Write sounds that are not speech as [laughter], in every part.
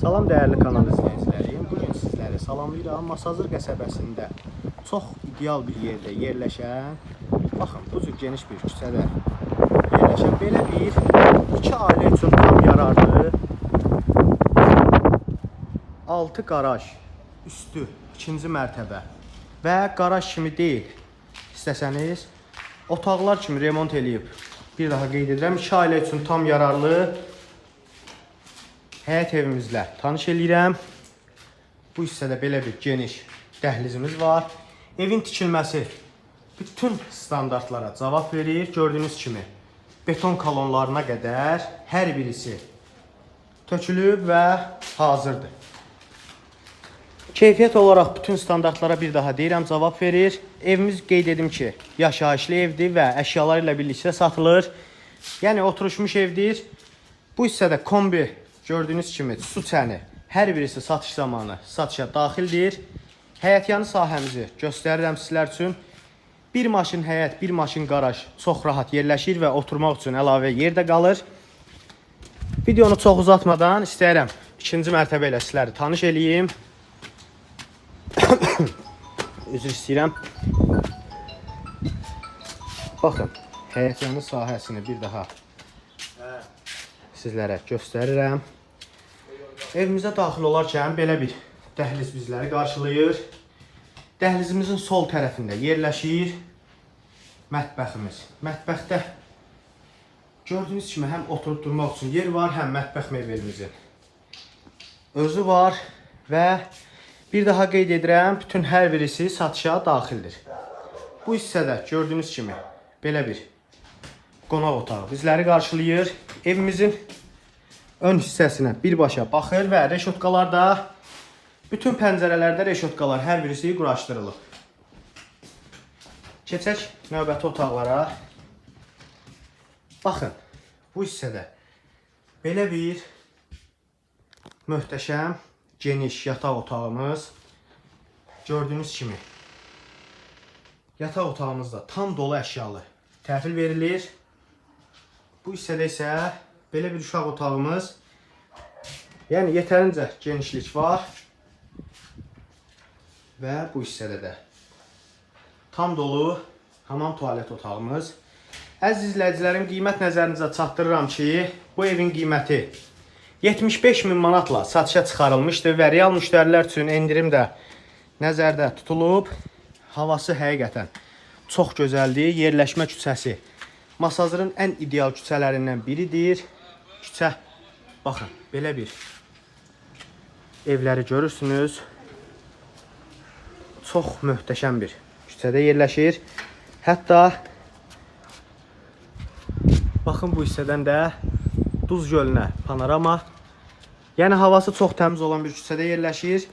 Salam dəyərli kanal izləyiciləri. Bu gün sizləri salamlayıram. Masazır qəsəbəsində çox ideal bir yerdə yerləşən, baxın, bu cür geniş bir küçədə yerləşən belə bir iki ailə üçün tam yararlı 6 qaraj, üstü, ikinci mərtəbə və qaraj kimi deyil. İstəsəniz otaqlar kimi remont eləyib. Bir daha qeyd edirəm, iki ailə üçün tam yararlı həyət evimizlə tanış eləyirəm. Bu hissədə belə bir geniş dəhlizimiz var. Evin tikilməsi bütün standartlara cavab verir. Gördüyünüz kimi beton kolonlarına qədər hər birisi tökülüb və hazırdır. Keyfiyyət olaraq bütün standartlara bir daha deyirəm cavab verir. Evimiz qeyd edim ki, yaşayışlı evdir və əşyaları ilə birlikdə satılır. Yəni oturuşmuş evdir. Bu hissədə kombi gördüyünüz kimi su çəni hər birisi satış zamanı satışa daxildir. Həyətyanı sahəmizi göstərirəm sizlər üçün. Bir maşın həyət, bir maşın qaraj çox rahat yerləşir və oturmaq üçün əlavə yer də qalır. Videonu çox uzatmadan istəyirəm ikinci mərtəbə ilə sizləri tanış eləyim. [coughs] Üzr istəyirəm. Baxın, həyətyanı sahəsini bir daha sizlərə göstərirəm. Evimizə daxil olarkən belə bir dəhliz bizləri qarşılayır. Dəhlizimizin sol tərəfində yerləşir mətbəximiz. Mətbəxdə gördüyünüz kimi həm oturub durmaq üçün yer var, həm mətbəx mebelimizi özü var və bir daha qeyd edirəm, bütün hər birisi satışa daxildir. Bu hissədə gördüyünüz kimi belə bir qonaq otağı bizləri qarşılayır. Evimizin ön hissəsinə birbaşa baxır və reşotkalarda bütün pəncərələrdə reşotkalar hər birisi quraşdırılıb. Keçək növbəti otaqlara. Baxın, bu hissədə belə bir möhtəşəm, geniş yataq otağımız. Gördüyünüz kimi yataq otağımızda tam dolu əşyalı təhvil verilir. Bu hissədə isə belə bir uşaq otağımız. Yəni yetərincə genişlik var. Və bu hissədə də tam dolu hamam tualet otağımız. Əziz izləyicilərim, qiymət nəzərinizə çatdırıram ki, bu evin qiyməti 75 min manatla satışa çıxarılmışdır və real müştərilər üçün endirim də nəzərdə tutulub. Havası həqiqətən çox gözəldir. Yerləşmə küçəsi Masazırın ən ideal küçələrindən biridir. Küçə baxın, belə bir evləri görürsünüz. Çox möhtəşəm bir küçədə yerləşir. Hətta baxın bu hissədən də Duz gölünə panorama. Yəni havası çox təmiz olan bir küçədə yerləşir.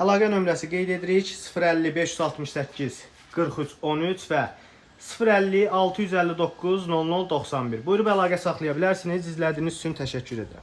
Əlaqə nömrəsi qeyd edirik 050 568 43 13 və 050 659 0091. Buyurub əlaqə saxlaya bilərsiniz. İzlədiyiniz üçün təşəkkür edirəm.